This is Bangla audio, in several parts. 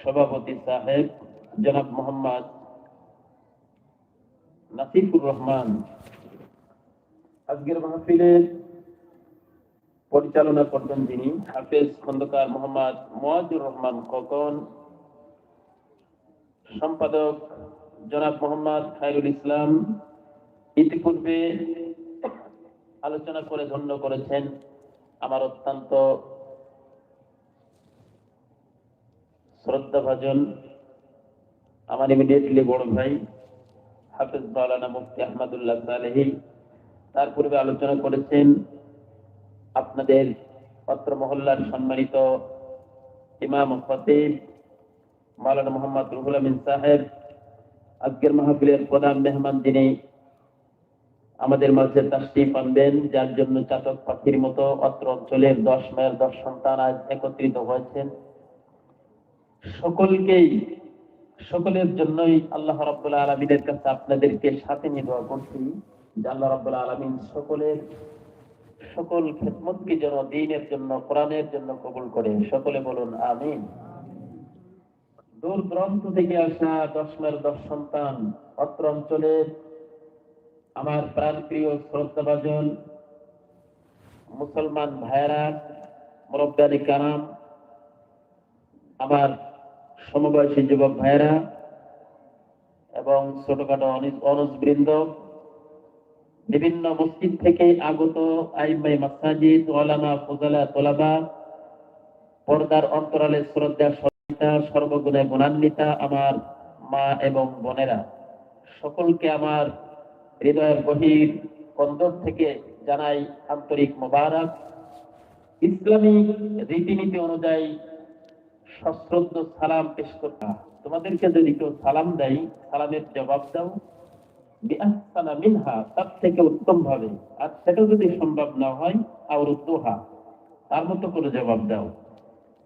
সভাপতি সাহেব জনাব মোহাম্মদ নাসিফুর রহমান। আজকের মাহফিলের পরিচালনা করবেন যিনি হাফেজ খন্দকার মোহাম্মদ মোয়াজুর রহমান খোকন। সম্পাদক জনাব মোহাম্মদ খায়রুল ইসলাম ইতিপূর্বে আলোচনা করে ধন্য করেছেন আমার অত্যন্ত শ্রদ্ধাভাজন, আমার ইমিডিয়েটলি বড় ভাই, হাফেজ মাওলানা মুফতি আহমদুল্লাহ সালেহি, তার পূর্বে আলোচনা করেছেন আপনাদের পত্র মহল্লার সম্মানিত ইমাম ফতিব মাওলানা মোহাম্মদ রুহুল আমিন সাহেব, আজকের মাহফিলের প্রধান মেহমান যিনি আমাদের মাঝে তাশরিফ পানবেন যার জন্য চাতক পাখির মতো অত্র অঞ্চলের দশ মায়ের দশ সন্তান আজ একত্রিত হয়েছেন। সকলকেই, সকলের জন্যই আল্লাহ রাব্বুল আলমিনের কাছে আপনাদেরকে সাথে নিয়ে দোয়া করছি যে আল্লাহ রাব্বুল আলমিন সকলের, সকল খেদমতকে যেন দিনের জন্য, কোরআনের জন্য কবুল করে। সকলে বলুন, আমিন। দূর দূরান্ত থেকে আসা দশ মায়ের দশ সন্তান, অত্র অঞ্চলের আমার প্রাণপ্রিয় শ্রদ্ধাভাজন মুসলমান ভাইয়েরা মুরব্বানি কারাম, আমার সমবয়সী যুবক ভাইয়েরা এবং ছোটখাটো অনস বৃন্দ বিভিন্ন মসজিদ থেকে আগত আইমাই মাসাজিদ ওলামা ফুজালা, তোলাবা, পর্দার অন্তরালে শ্রদ্ধা, সহিতা, সর্বগুণে গুণান্বিতা আমার মা এবং বোনেরা। সকলকে আমার হৃদয়ের গভীর কন্দর থেকে জানাই আন্তরিক মোবারক। ইসলামী রীতিনীতি অনুযায়ী সশ্রদ্ধ সালাম পেশ করতে তোমাদেরকে যদি কেউ সালাম দেয় সালামের জবাব দাও। মিনহা তার থেকে উত্তম ভাবে। আর সেটা যদি সম্ভব না হয় আর উদ্দোহা তার মতো করে জবাব দাও।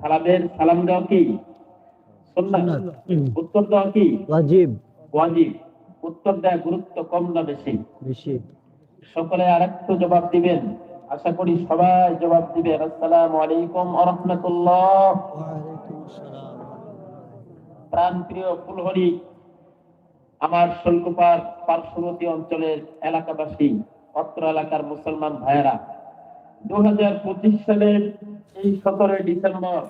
সালামের সালাম দেওয়া কি? উত্তর দেওয়া কি? ওয়াজিব। ওয়াজিব। উত্তর দেয় গুরুত্ব কম না বেশি? বেশি। সকলে আরেকটু জবাব দিবেন। আশা করি সবাই জবাব দিবেন। আসসালামু আলাইকুম ওয়া রাহমাতুল্লাহ। প্রাণ প্রিয় ফুলহরি আমার শৈলকুপার পার্শ্ববর্তী অঞ্চলের এলাকাবাসী অত্র এলাকার মুসলমান ভাইয়েরা দু হাজার পঁচিশ সালের এই সতেরোই ডিসেম্বর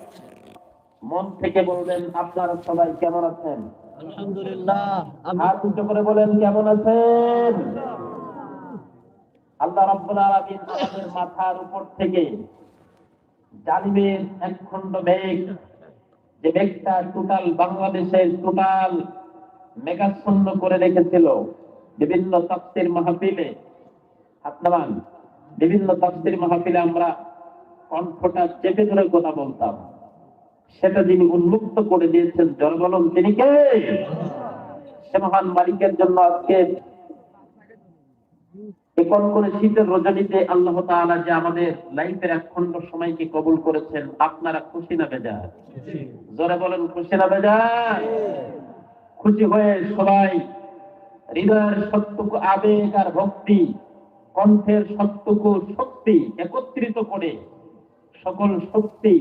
মন থেকে বলবেন আপনারা সবাই কেমন আছেন? আলহামদুলিল্লাহ হাত উঁচু করে বলেন কেমন আছেন? আল্লাহ রাব্বুল আলামিন আমাদের মাথার উপর থেকে জালিমের এক খণ্ড মেঘ, যে মেঘটা টোটাল বাংলাদেশের টোটাল মেঘাচ্ছন্ন করে রেখেছিল বিভিন্ন তাফসীর মাহফিলে। নামান, বিভিন্ন তাফসীর মাহফিলে আমরা কণ্ঠটা চেপে ধরে কথা বলতাম। সেটা যিনি উন্মুক্ত করে দিয়েছেন জনগণ, তিনি কে? সে মহান মালিকের জন্য আজকে করে শীতের আল্লাহ যে আমাদের লাইফের এক খণ্ড সময়কে কবুল করেছেন, আপনারা খুশি না জোরে বলেন, খুশি না খুশি হয়ে সবাই হৃদয়ের সত্যকু আবেগ আর ভক্তি, কণ্ঠের সত্যকু শক্তি একত্রিত করে, সকল শক্তি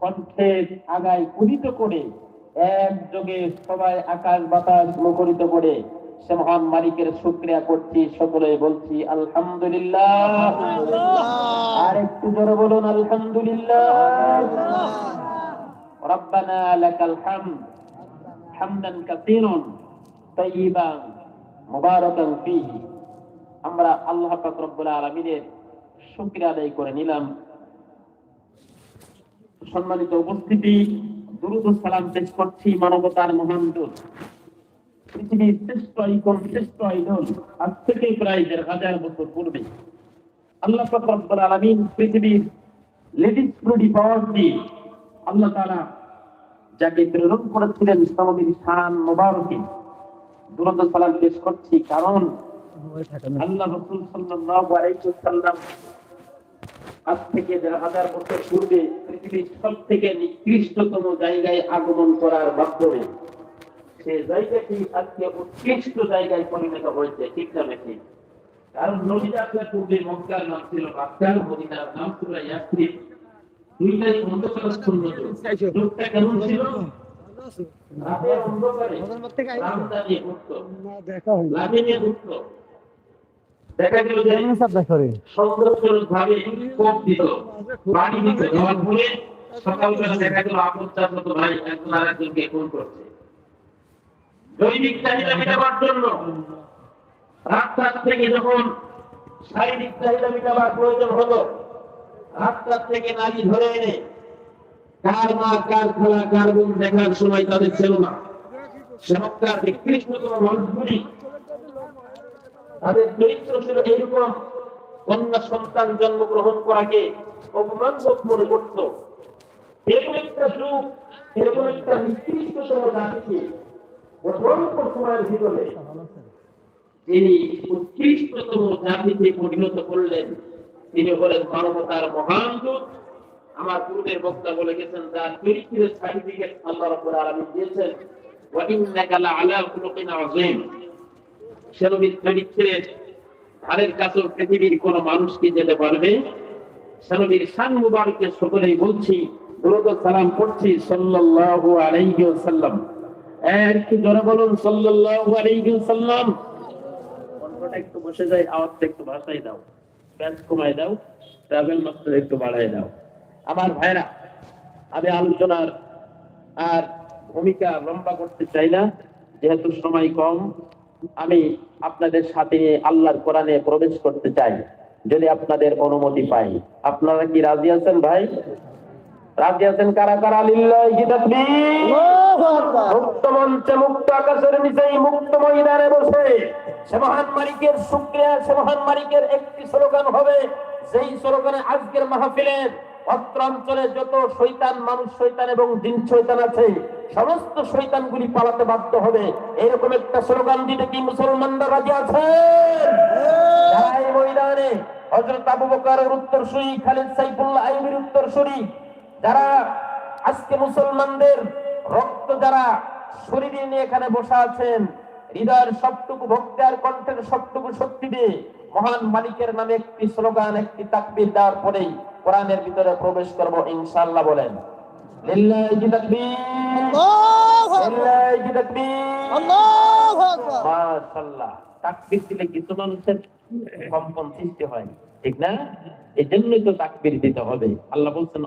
কণ্ঠের আগায় উদিত করে, একযোগে সবাই আকাশ বাতাস মুখরিত করে সে মহান মালিকের শুক্রিয়া করছি সকলে বলছি, আলহামদুলিল্লাহ। আর একটু জোরে বলুন, আলহামদুলিল্লাহ। রব্বানা লাকাল হামদ, হামদান কাসীরান, তাইয়িবান, মুবারাকান ফীহি। আমরা আল্লাহ পাক রব্বুল আলামিনের শুকরিয়া আদায় করে নিলাম। সম্মানিত উপস্থিতি, দুরুদ ও সালাম পেশ করছি মানবতার মহান দূত। পৃথিবীর শ্রেষ্ঠ আইকন শ্রেষ্ঠ আইডল আজ থেকে প্রায় দেড় হাজার বছর পূর্বে আল্লাহ পাক রব্বুল আলামিন পৃথিবীর লেডিস প্রুডি পাওয়ার দিয়ে আল্লাহ তাআলা যাকে প্রেরণ করেছিলেন সমবির শান মোবারকে দুরুদ ও সালাম পেশ করছি। কারণ আল্লাহ রাসূল ওয়াসাল্লাম আজ থেকে দেড় হাজার বছর পূর্বে পৃথিবীর সব থেকে নিকৃষ্টতম জায়গায় আগমন করার মাধ্যমে সে জায়গাটি আজকে উৎকৃষ্ট জায়গায় পরিণত হয়েছে, ঠিক না বেশি কারণ নদীটা আপনার পূর্বে মক্কার নাম ছিল মদিনার নাম ছিল দেখা সকালবেলা দেখা গেল আপন চাচত ভাই, একজন আর একজনকে খুন করছে। দৈনিক চাহিদা মেটাবার জন্য রাস্তার থেকে যখন শারীরিক চাহিদা মেটাবার প্রয়োজন হলো, রাস্তার থেকে নারী ধরে এনে কার মা, কার খেলা, কার বোন দেখার সময় তাদের ছিল না চমৎকার নিকৃষ্টতম মানুষগুলি, তাদের চরিত্র ছিল এইরকম, কন্যা সন্তান জন্মগ্রহণ করাকে অপমান বোধ মনে করত। এরকম একটা যুগ এরকম একটা নিকৃষ্টতম জাতিকে গঠন সময়ের ভিতরে তিনি উৎকৃষ্টতম পরিণত করলেন। তিনি হলেন মানবতার মহান দূত। আমার বক্তা বলে গেছেন তার চরিত্রের সার্টিফিকেট দিয়েছেন চরিত্রের ধারের পৃথিবীর কোন মানুষকে যেতে পারবে। সে নবীর শান মুবারকে সকলেই বলছি, দুরূদ সালাম পড়ছি সাল্লাল্লাহু আলাইহি ওয়াসাল্লাম। কি জোরে বলুন, সাল্লাল্লাহু আলাইহি ওয়াসাল্লাম। একটু বসে যায়, আওয়াজটা একটু ভাষাই দাও। ব্যাস কমাই দাও। ট্রাভেল মাস্টার একটু বাড়াই দাও। আমার ভাইরা, আমি আলোচনার আর ভূমিকা লম্বা করতে চাই না, যেহেতু সময় কম, আমি আপনাদের সাথে আল্লাহর কোরআনে প্রবেশ করতে চাই, যদি আপনাদের অনুমতি পাই। আপনারা কি রাজি আছেন ভাই? রাজি আছেন কারা কারা? লিল্লাহি তাকবীর? মুক্ত মঞ্চে মুক্ত আকাশের নিচেই মুক্ত ময়দানে বসে সে মহান মালিকের শুক্রিয়া সে মহান মালিকের একটি স্লোগান হবে সেই স্লোগানে আজকের মাহফিলের অত্র অঞ্চলে যত শৈতান মানুষ শৈতান এবং দিন শৈতান আছে সমস্ত শৈতানগুলি পালাতে বাধ্য হবে। এরকম একটা স্লোগান দিতে কি মুসলমানরা রাজি আছেন? এই ময়দানে হযরত আবু বকরের উত্তরসূরি খালিদ সাইফুল্লাহ আইবির উত্তরসূরি যারা আজকে মুসলমানদের রক্ত যারা শরীরে নিয়ে এখানে বসে আছেন হৃদয়ের সবটুকু ভক্তি আর কণ্ঠের সবটুকু শক্তি দিয়ে মহান মালিকের নামে একটি স্লোগান একটি তাকবীর দেওয়ার পরেই কোরআনের ভিতরে প্রবেশ করব ইনশাআল্লাহ বলেন। লিল্লাহি তাকবীর। লিল্লাহি তাকবীর। মাশাআল্লাহ। তাকবীর দিলে কিছু মানুষের কম্পন সৃষ্টি হয়। ঠিক না? এই জন্যই তো তাকবীর দিতে হবে। আল্লাহ বলছেন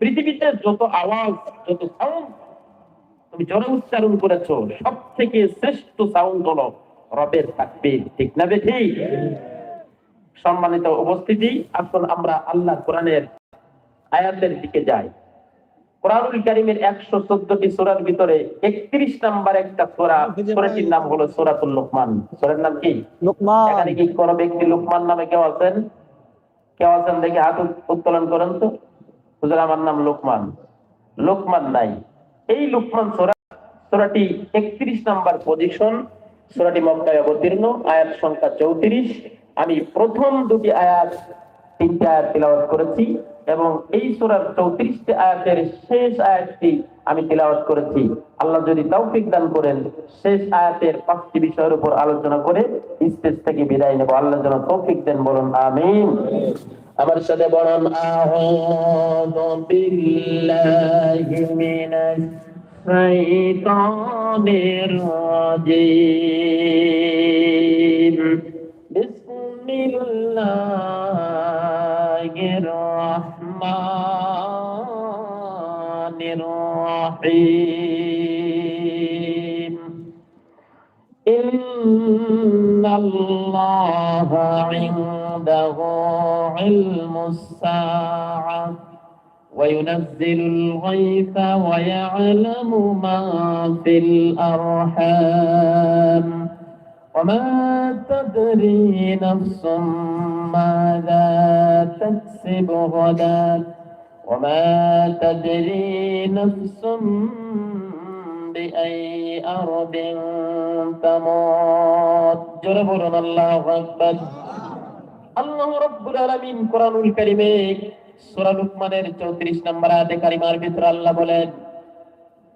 পৃথিবীতে যত আওয়াজ, যত সাউন্ড তুমি উচ্চারণ করেছ সব থেকে শ্রেষ্ঠ সাউন্ড হলো রবের তাকবীর। ঠিক না বে ঠিক সম্মানিত উপস্থিতি, আসুন আমরা আল্লাহ কোরআনের আয়াতের দিকে যাই। কোরআনুল কারিমের একশো চোদ্দটি সূরার ভিতরে একত্রিশ নাম্বার একটা সূরা সূরাটির নাম হলো সূরাতুল লোকমান। সূরার নাম কি? এখানে কি কোন ব্যক্তি লোকমান নামে কেউ আছেন? কেউ আছেন দেখি হাত উত্তোলন করেন তো। হুজুর আমার নাম লোকমান। লোকমান নাই। এই লোকমান সূরা সূরাটি একত্রিশ নাম্বার পজিশন সূরাটি মক্কায় অবতীর্ণ আয়াত সংখ্যা চৌত্রিশ। আমি প্রথম দুটি আয়াত তিনটি আয়াত তিলাওয়াত করেছি। এবং এই সূরার চৌত্রিশটি আয়াতের শেষ আয়াতটি আমি তিলাওয়াত করেছি। আল্লাহ যদি তৌফিক দান করেন, শেষ আয়াতের পাঁচটি বিষয়ের উপর আলোচনা করে স্টেজ থেকে বিদায় নেব। আল্লাহ যেন তৌফিক দেন, বলুন আমিন। আমার সাথে বলুন, আউযু বিল্লাহি মিনাশ শাইতানির রাজিম। الرحمن الرحيم. إن الله عنده علم الساعة وينزل الغيث ويعلم ما في الأرحام. وما تدري نفس ماذا تكسب غدا وما تدري نفس بأي أرض تموت جربنا الله أكبر আল্লাহ রব্বুল আলামিন কোরআনুল কারীমে সূরা লুকমানের 34 নম্বর আয়াতে কারিমার ভিতরে আল্লাহ বলেন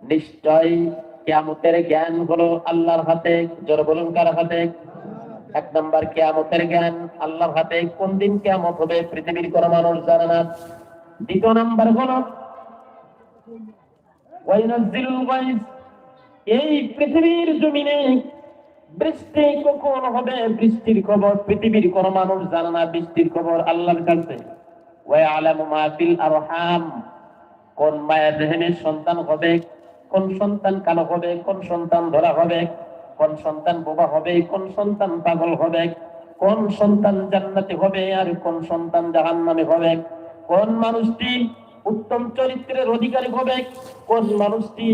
নিশ্চয় কিয়ামতের জ্ঞান হলো আল্লাহর হাতে জোরে বলুন কার হাতে এক নম্বর কিয়ামতের জ্ঞান আল্লাহর হাতে কোন দিন কিয়ামত হবে পৃথিবীর কোন মানুষ জানে না। দ্বিতীয় নাম্বার হলো এই পৃথিবীর জমিনে বৃষ্টি কখন হবে বৃষ্টির খবর পৃথিবীর কোন মানুষ জানে না, বৃষ্টির খবর আল্লাহর কাছে। ওয়ায়ালামু মা ফিল আরহাম, কোন মায়ের রেহেমের সন্তান হবে, কোন সন্তান কালো হবে, কোন সন্তান ধরা হবে কোন সন্তান বোবা হবে, কোন সন্তান পাগল হবে, কোন সন্তান জান্নাতে হবে আর কোন সন্তান জাহান্নামে হবে। কোন মানুষটি উত্তম চরিত্রের অধিকারী হবে, কোন মানুষটি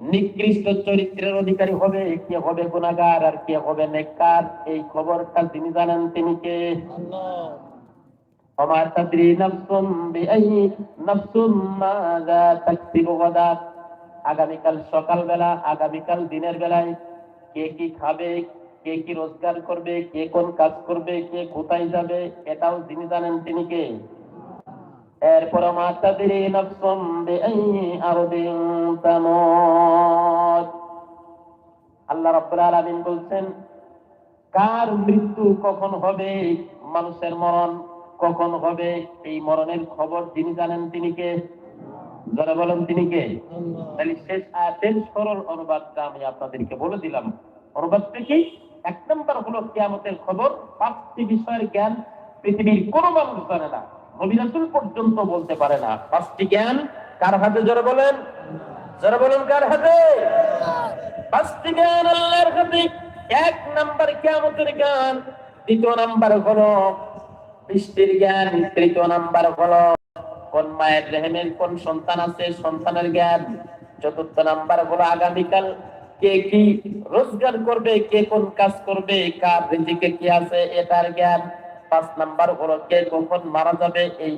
নিকৃষ্ট চরিত্রের অধিকারী হবে, কে হবে গুণাগার আর কে হবে নেককার, এই খবরটা তিনি জানেন তিনি কে? আমার তাদ্রি নাফসুম বিআই মাযা গাদা। আগামীকাল সকালবেলা, আগামীকাল দিনের বেলায় কে কি খাবে কে কি রোজগার করবে কে কোন কাজ করবে কে কোথায় যাবে এটাও যিনি জানেন তিনি কে? এরপর মা তাদের নফসম আরদিন তামুত আল্লাহ রাব্বুল আলামিন বলছেন কার মৃত্যু কখন হবে? মানুষের মরণ কখন হবে? এই মরণের খবর যিনি জানেন তিনি কে? যারা বলেন তিনি কে? তাহলে শেষ আয়াতের সরল অনুবাদটা আমি আপনাদেরকে বলে দিলাম। কি এক নম্বর হলো কিয়ামতের খবর, পাঁচটি বিষয়ের জ্ঞান পৃথিবীর কোন মানুষ জানে না, নবী রাসূল পর্যন্ত বলতে পারে না। পাঁচটি জ্ঞান কার হাতে? জোরে বলেন। জোরে বলেন কার হাতে? পাঁচটি জ্ঞান আল্লাহর হাতে। এক নাম্বার কিয়ামতের জ্ঞান, দ্বিতীয় নাম্বার হলো বৃষ্টির জ্ঞান, তৃতীয় নাম্বার হলো কোন মায়ের রেহেমের কোন সন্তান আছে? সন্তানের জ্ঞান। চতুর্থ নাম্বার হলো আগামীকাল। কে কি রোজগার করবে, কে কোন কাজ করবে কার রিজিকে কি আছে, এটার জ্ঞান। পাঁচ নাম্বার হলো কে কখন মারা যাবে, এই